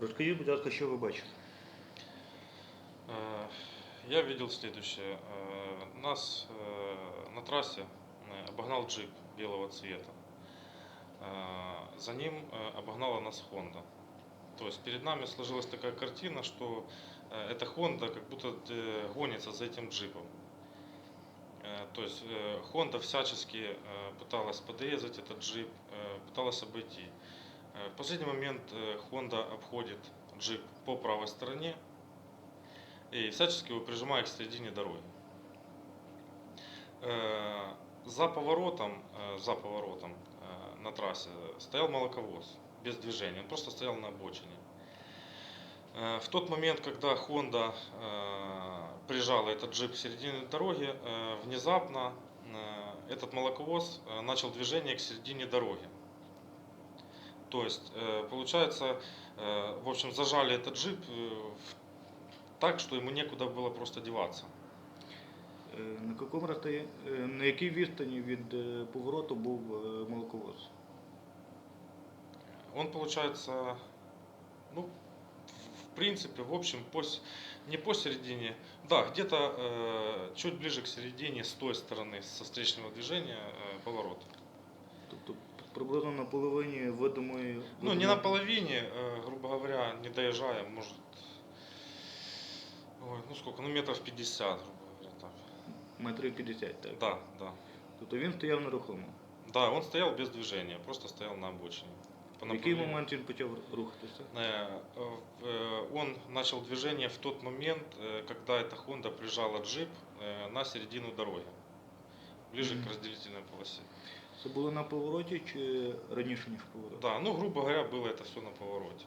Розкажіть, будь ласка, що ви бачите? Э, Я видел следующее. Э, Нас э, на трассе э, обогнал джип белого цвета. За ним обогнала нас Honda. То есть перед нами сложилась такая картина, что эта Honda как будто гонится за этим джипом. То есть Honda всячески пыталась подрезать этот джип, пыталась обойти. Э, В последний момент э, Honda обходит джип по правой стороне, и всячески его прижимая к середине дороги. Э, За поворотом, за поворотом на трассе стоял молоковоз без движения, он просто стоял на обочине. В тот момент, когда Honda прижала этот джип к середине дороги, внезапно этот молоковоз начал движение к середине дороги. То есть, э, получается, э, в общем, зажали этот джип э, в так, что ему некуда было просто деваться. Е, На якому розстоя- е, на якій відстані від е, повороту був е, молоковоз? Он, получается, ну, в принципе, в общем, по, с- не посередине, да, где-то э, чуть ближе к середине с той стороны, со встречного движения, э, поворот. Тобто приблизно на половині видимої. Ну, не на половине, э, грубо говоря, не доезжая, может, ой, ну сколько, ну метров 50, грубо говоря, так. Метрів 50, так? Да, да. Тобто він стояв нерухомо. Да, он стоял без движения, просто стоял на обочине. По В який направлению. момент він почав рухатися? Э, э, Он начал движение в тот момент, э, когда эта Honda прижала джип э, на середину дороги, ближе Мгм. к разделительной полосе. Це було на повороті чи раніше, ніж поворот? Да, ну, грубо говоря, было это все на повороте.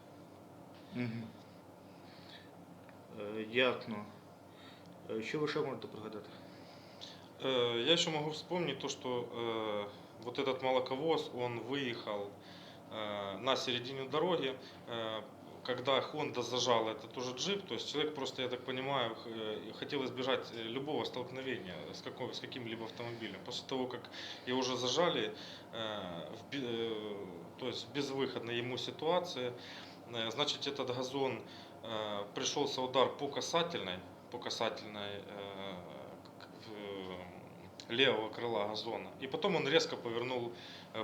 Угу. Е, ясно. Е, Що ви ще можете пригадати? Э, Я еще могу вспомнить то, что э, вот этот молоковоз, он выехал э, на середину дороги, э, когда Honda зажала этот уже джип, то есть человек просто, я так понимаю, э, хотел избежать э, любого столкновения с, какой, с каким-либо автомобилем. После того, как его уже зажали, э, в то есть в безвыходной ему ситуации, значит, этот газон пришелся удар по касательной, по касательной левого крыла газона. И потом он резко повернул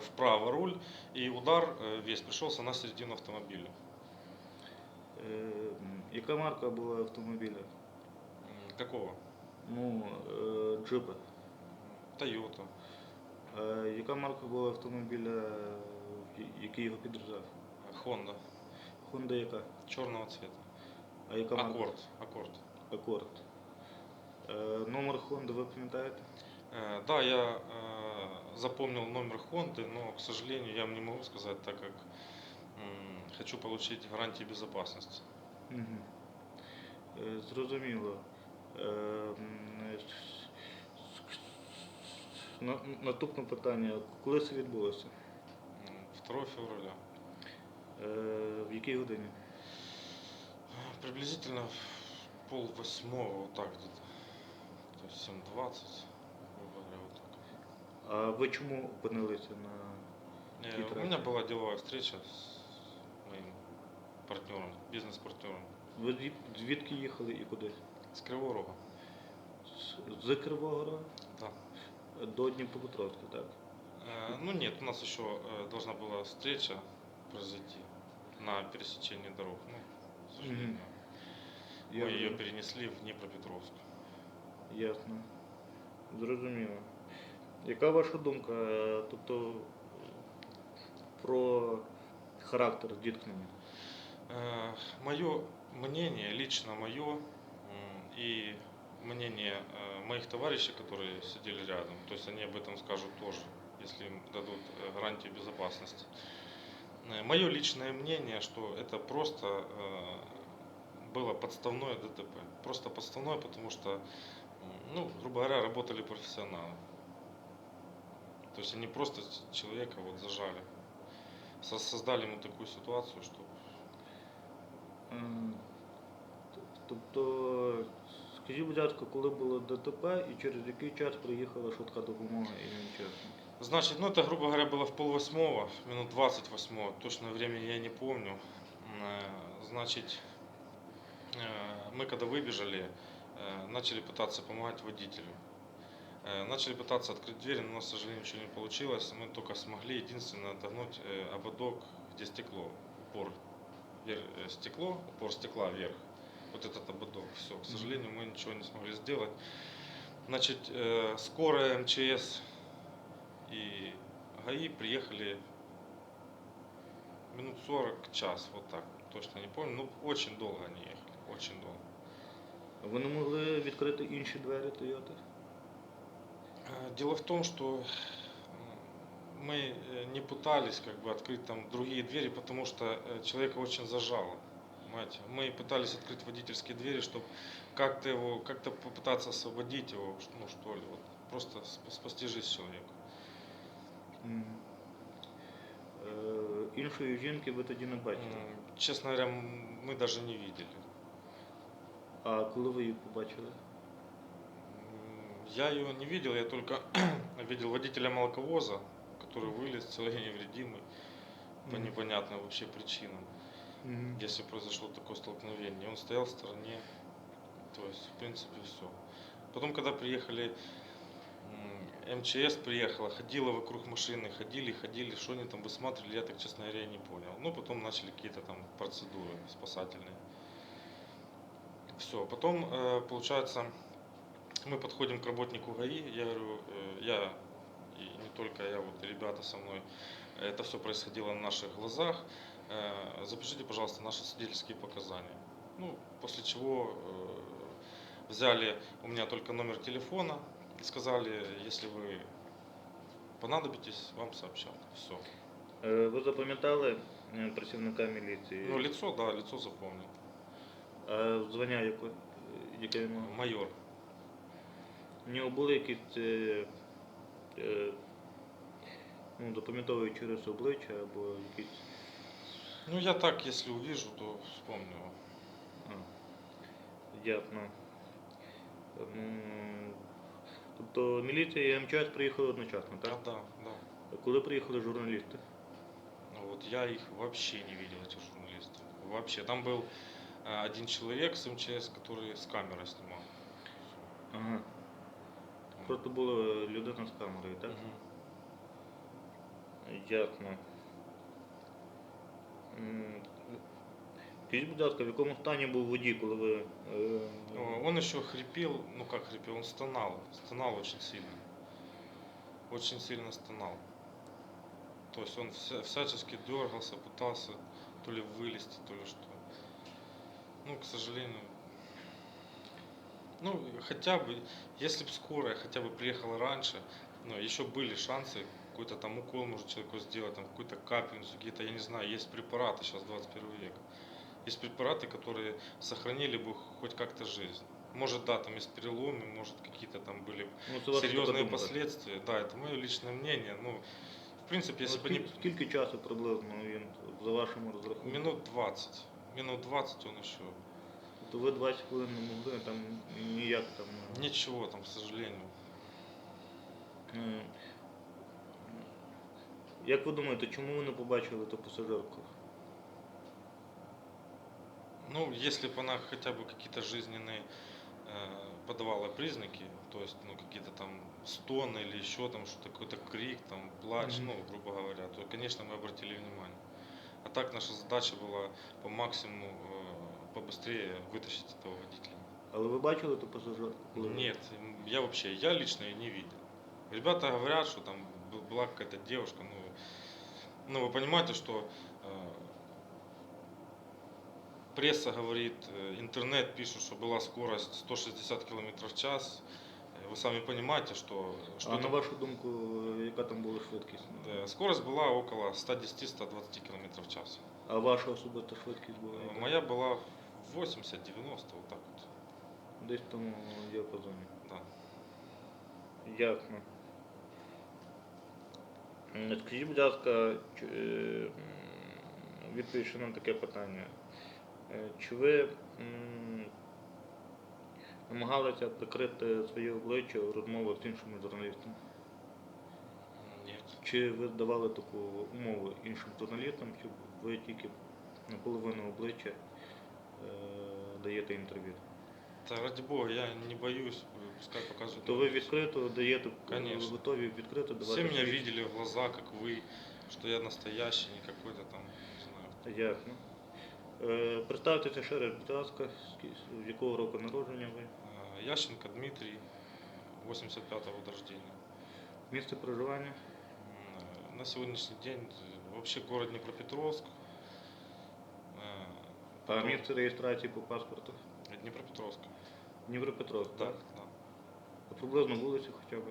вправо руль, и удар весь пришелся на середину автомобиля. Е, Яка марка була автомобіля? Какого? Ну, е, джипа. Toyota. А яка марка була автомобіля, е, який його підрізав? Honda. Honda яка? Черного цвета. А яка марка? Аккорд. Аккорд. Акорд. Е, Номер Honda ви пам'ятаєте? Да, я запомнил номер Honda, но, к сожалению, я вам не могу сказать, так как хочу получить гарантии безопасности. Угу. Зрозуміло. Е, Наступне питання. Коли це відбулося? М, 2 февраля. Е, В якій годині? Приблизительно в пол восьмого, вот так где-то. То есть 7.20, грубо говоря, вот так. А ви чому опинилися на. У меня была деловая встреча с моим партнером, бизнес-партнером Ви звід- звідки їхали і куди? с Кривого Рога. З- З Кривого Рогу Да. до Дніпропетровська, так? Э, Ну нет, у нас еще э, должна была встреча произойти на пересечении дорог. Ну, к сожалению, Я мы ее розумію. перенесли в Днепропетровск. Ясно. Зрозуміло. Яка ваша думка? е, Тобто про характер зіткнення? Мое мнение, лично мое, и мнение э, моих товарищей, которые сидели рядом, то есть они об этом скажут тоже, если им дадут э, гарантию безопасности. Мое личное мнение, что это просто э, было подставное ДТП. Просто подставное, потому что, ну, грубо говоря, работали профессионалы. То есть они просто человека вот зажали. Со- Создали ему такую ситуацию, что Е, т- Тобто, скажіть, будь ласка, коли було ДТП і через який час приїхала швидка допомога і нещасно? Значит, ну это, грубо говоря, было в полвосьмого, минут 28, точное время я не помню. Э, Значит, э, мы когда выбежали, э, начали пытаться помогать водителю. Э, Начали пытаться открыть дверь, но, к сожалению, ничего не получилось. Мы только смогли единственное отогнуть э, ободок, где стекло, упор вер- э, стекло, упор стекла вверх. Вот этот ободок. Все, к сожалению, мы ничего не смогли сделать. Значит, э, скорая МЧС и ГАИ приехали минут 40, час, вот так. Точно не помню. Ну, очень долго они ехали, очень долго. Ви не могли відкрити інші двері Тойоти? Э, Дело в том, что м, мы э, не пытались как бы открыть там другие двери, потому что э, человека очень зажало. Понимаете? Мы пытались открыть водительские двери, чтобы как-то его, как-то попытаться освободить его, ш- ну что ли, вот, просто сп- спасти жизнь человека. М. Е, Іншої жінки ви тоді не бачили. М, Честно говоря, м, мы даже не видели. А коли ви її побачили? Я ее не видел, я только видел водителя молоковоза, который вылез целый невредимый по непонятным вообще причинам. Мгм. если произошло такое столкновение. Он стоял в стороне, то есть, в принципе, все. Потом, когда приехали, МЧС приехала, ходила вокруг машины, ходили, ходили, что они там высматривали, я так, честно говоря, не понял. Ну, потом начали какие-то там процедуры спасательные. Все, потом, э, получается, мы подходим к работнику ГАИ, я говорю, э, я и не только я, вот и ребята со мной, это все происходило на наших глазах. Э, Запишите, пожалуйста, наши свидетельские показания. Ну, после чего э, взяли у меня только номер телефона и сказали, если вы понадобитесь, вам сообщат. Все. Е, Ви запам'ятали е, працівника міліції? Ну, лицо, да, лицо запомнил. А звання яке, яке він мав? Майор. У нього були якісь е, е, ну, запам'ятовуючі риси обличчя або якісь. Ну, я так, если увижу, то вспомню. А, ясно. М, Тобто міліція і МЧС приїхали одночасно, Да, так? да, да. А Коли приїхали журналісти? Ну, вот я их вообще не видел, этих журналистов. Вообще. Там был э, один человек с МЧС, который с камерой снимал. Ага. Просто була людина з камерою, так? Мгм. Ясно. М, Скажіть, будь ласка, в якому стані був водій, коли ви. е, Э, Он еще хрипел, ну как хрипел, он стонал, стонал очень сильно. Очень сильно стонал. То есть он вся- всячески дергался, пытался то ли вылезти, то ли что. Ну, к сожалению. Ну, хотя бы, если бы скорая хотя бы приехала раньше, ну, еще были шансы, какой-то там укол может человеку сделать, там какую-то капельницу, какие-то, я не знаю, есть препараты сейчас 21 век. Есть препараты, которые сохранили бы хоть как-то жизнь. Может, да, там есть переломы, может, какие-то там были ну, це ваша така серьезные думка. последствия. Да, это мое личное мнение. Ну, в принципе, если Ну, бы не скільки, скільки часу приблизно він за вашими розрахунками? минут 20, минут 20 он еще. то ви 20 хвилин не могли там ніяк там. е, Ничего там, к сожалению. е, Як ви думаєте, чому ви не побачили ту пасажирку? Ну, если бы она хотя бы какие-то жизненные э, подавала признаки, то есть, ну, какие-то там стоны или еще там что-то, какой-то крик, там, плач, Мгм. ну, грубо говоря, то, конечно, мы обратили внимание. А так наша задача была по максимуму э, побыстрее вытащить этого водителя. Але ви бачили ту пасажирку? Нет, я вообще, я лично ее не видел. Ребята говорят, что там была какая-то девушка, ну, ну вы понимаете, что э, пресса говорит, э, интернет пишет, что была скорость 160 км в час. Э, Вы сами понимаете, что, что А на это- вашу думку, яка там була швидкість? э, скорость была около 110-120 км в час. А ваша особиста швидкість була? Яка? Моя была 80-90, вот так вот. Десь в тому діапазоні. Да. Ясно. Скажіть, будь ласка, е, відповідь на таке питання. Е, Чи ви намагалися прикрити своє обличчя у розмовах з іншими журналістами? Нет. Чи ви давали таку умову іншим журналістам, щоб ви тільки наполовину обличчя е, даєте інтерв'ю. Да ради бога, я не боюсь, пускай показывают. То ви відкрито даєте, ви Конечно. готові відкрито давати. Все меня свідчення? видели в глаза, как вы, что я настоящий, не какой-то там, не знаю. Ясно. Е, представтеся ще раз, будь ласка, з- з якого року народження ви? Э, Ященко Дмитрий, 85-го года рождения. Місце проживання? М, э, На сегодняшний день э, вообще город Днепропетровск. Э, А потом- місце реєстрації по паспорту? Днепропетровск. Дніпропетровськ, Да, так? да. А приблизно вулицю хоча б?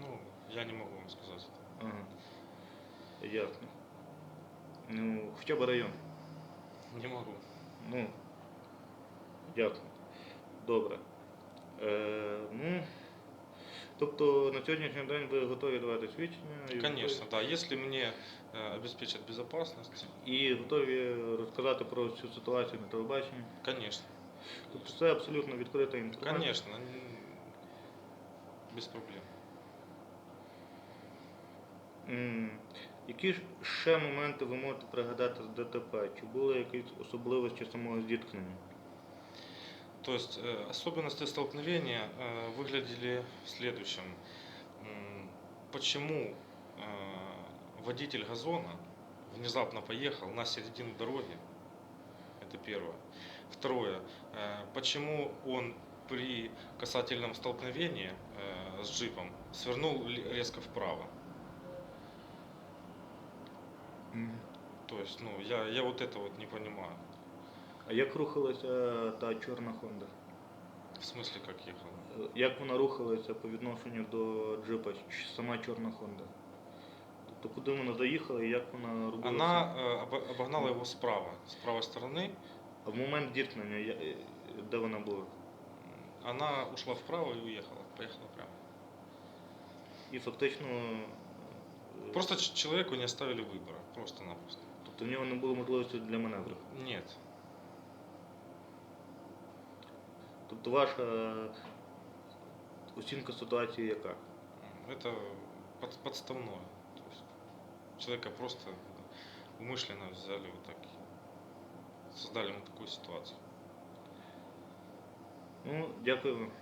Ну, я не могу вам сказать. Ага. Ясно. Ну, хоча б район. Не могу. Ну, ясно. Добре. Е, ну, Тобто на сьогоднішній день ви готові давати свідчення? і Конечно, да. Если мне э, обеспечат І готові розказати про цю ситуацію на телебаченні? конечно. Тобто це абсолютно відкрита інформація. Н- без проблем. М, Які ще моменти ви можете пригадати з ДТП? Чи були якісь особливості самого зіткнення? То есть э, особенности столкновения э, выглядели в следующем. Почему э, водитель газона внезапно поехал на середину дороги? Это первое. Второе. Почему он при касательном столкновении с джипом свернул резко вправо? То есть, ну, я, я вот это вот не понимаю. А як рухалася та чорна Хонда? В смысле, как ехал? Е, Як вона рухалася по відношенню до джипа, ч- сама чорна Хонда? Тобто куди вона заїхала і як вона робила? Она це? э, обо- обогнала его справа, с правой стороны. А в момент зіткнення, я- е, де вона була? Она ушла вправо и уехала, поехала прямо. І фактично. е, Просто ч- человеку не оставили выбора, просто-напросто. Тобто в нього не було можливості для маневру. Нет. Тобто ваша е, оцінка ситуації яка? М, Это под- подставное. То есть человека просто умышленно взяли вот так и создали ему такую ситуацию. Ну, дякую вам.